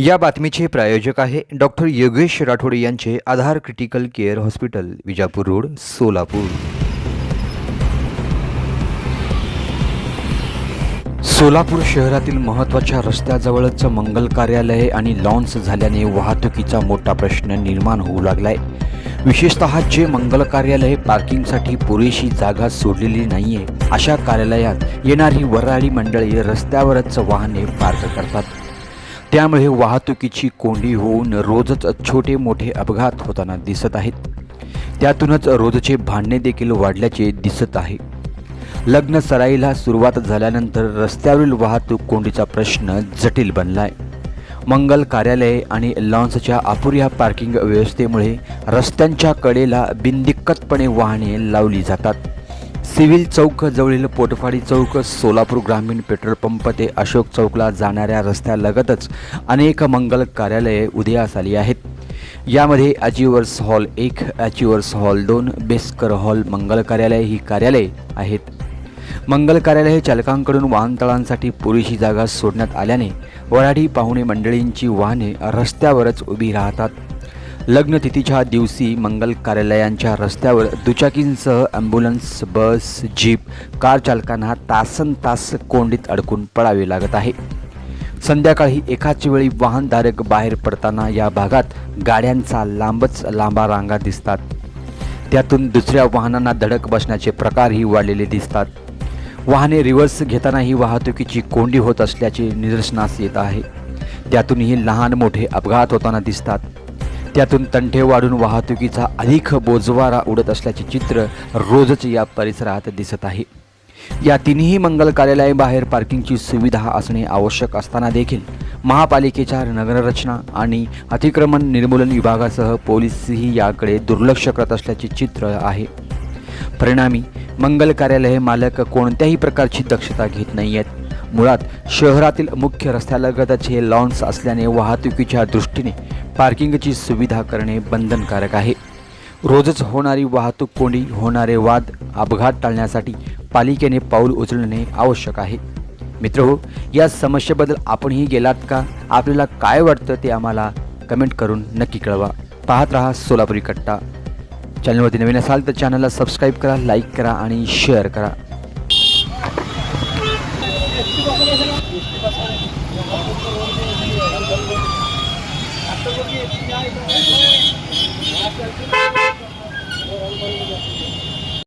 या बातमीचे प्रायोजक आहे डॉक्टर योगेश राठोड यांचे Aadhar critical care hospital Vijapur road Solapur. Solapur शहरातील महत्त्वाच्या रस्त्याजवळच मंगल कार्यालय आणि लॉन्च झाल्याने वाहतुकीचा मोठा प्रश्न निर्माण होऊ लागलाय. विशेषतः जे मंगल कार्यालय पार्किंगसाठी पुरेशी जागा सोडलेली नाहीये अशा कार्यालयात येणारी वराळी मंडळी रस्त्यावरच वाहने पार्क करतात. त्यामुळे वाहतुकीची कोंडी होऊन रोजच छोटे मोठे अपघात होताना दिसत आहेत. त्यातूनच रोजचे भांडणे देखील वाढल्याचे दिसत आहे. लग्न सराईला सुरुवात झाल्यानंतर रस्त्यावरील वाहतूक कोंडीचा प्रश्न जटिल बनलाय. मंगल कार्यालय आणि लॉन्सच्या अपुऱ्या पार्किंग व्यवस्थेमुळे रस्त्यांच्या कडेला बिनदिक्कतपणे वाहने लावली जातात. सिव्हिल चौक जवळील पोटफाडी चौक सोलापूर ग्रामीण पेट्रोल पंप ते अशोक चौकला जाणाऱ्या रस्त्यालगतच अनेक मंगल कार्यालये उदयास आली आहेत. यामध्ये अचिवर्स हॉल एक अचिवर्स हॉल दोन बेस्कर हॉल मंगल कार्यालय ही कार्यालये आहेत. मंगल कार्यालय चालकांकडून वाहनतळांसाठी पुरेशी जागा सोडण्यात आल्याने वराडी पाहुणे मंडळींची वाहने रस्त्यावरच उभी राहतात. लग्नतिथीच्या दिवशी मंगल कार्यालयांच्या रस्त्यावर दुचाकींसह ॲम्ब्युलन्स बस जीप कार चालकांना तासन तास कोंडीत अडकून पडावे लागत आहे. संध्याकाळी एकाच वेळी वाहनधारक बाहेर पडताना या भागात गाड्यांचा लांबच लांबा रांगा दिसतात. त्यातून दुसऱ्या वाहनांना धडक बसण्याचे प्रकारही वाढलेले दिसतात. वाहने रिव्हर्स घेतानाही वाहतुकीची कोंडी होत असल्याचे निदर्शनास येत आहे. त्यातूनही लहान मोठे अपघात होताना दिसतात. त्यातून तंठे वाढून वाहतुकीचा अधिक बोजवारा उडत असल्याचे चित्र रोजच या परिसरात दिसत आहे. या तिन्ही मंगल कार्यालयाबाहेर पार्किंगची सुविधा असणे आवश्यक असताना देखील महापालिकेच्या नगररचना आणि अतिक्रमण निर्मूलन विभागासह पोलीसही याकडे दुर्लक्ष करत असल्याचे चित्र आहे. परिणामी मंगल कार्यालय मालक कोणत्याही प्रकारची दक्षता घेत नाही आहेत मुळात शहरातील मुख्य रस्त्यालगतच हे लॉन्स असल्याने वाहतुकीच्या दृष्टीने पार्किंगची सुविधा करणे बंधनकारक आहे. रोजच होणारी वाहतूक कोंडी होणारे वाद अपघात टाळण्यासाठी पालिकेने पाऊल उचलणे आवश्यक आहे. मित्र हो या समस्येबद्दल आपणही गेलात का? आपल्याला काय वाटतं ते आम्हाला कमेंट करून नक्की कळवा. पाहत रहा सोलापुरी कट्टा. चॅनलवरती नवीन असाल तर चॅनलला सबस्क्राईब करा लाईक करा आणि शेअर करा. Thank you.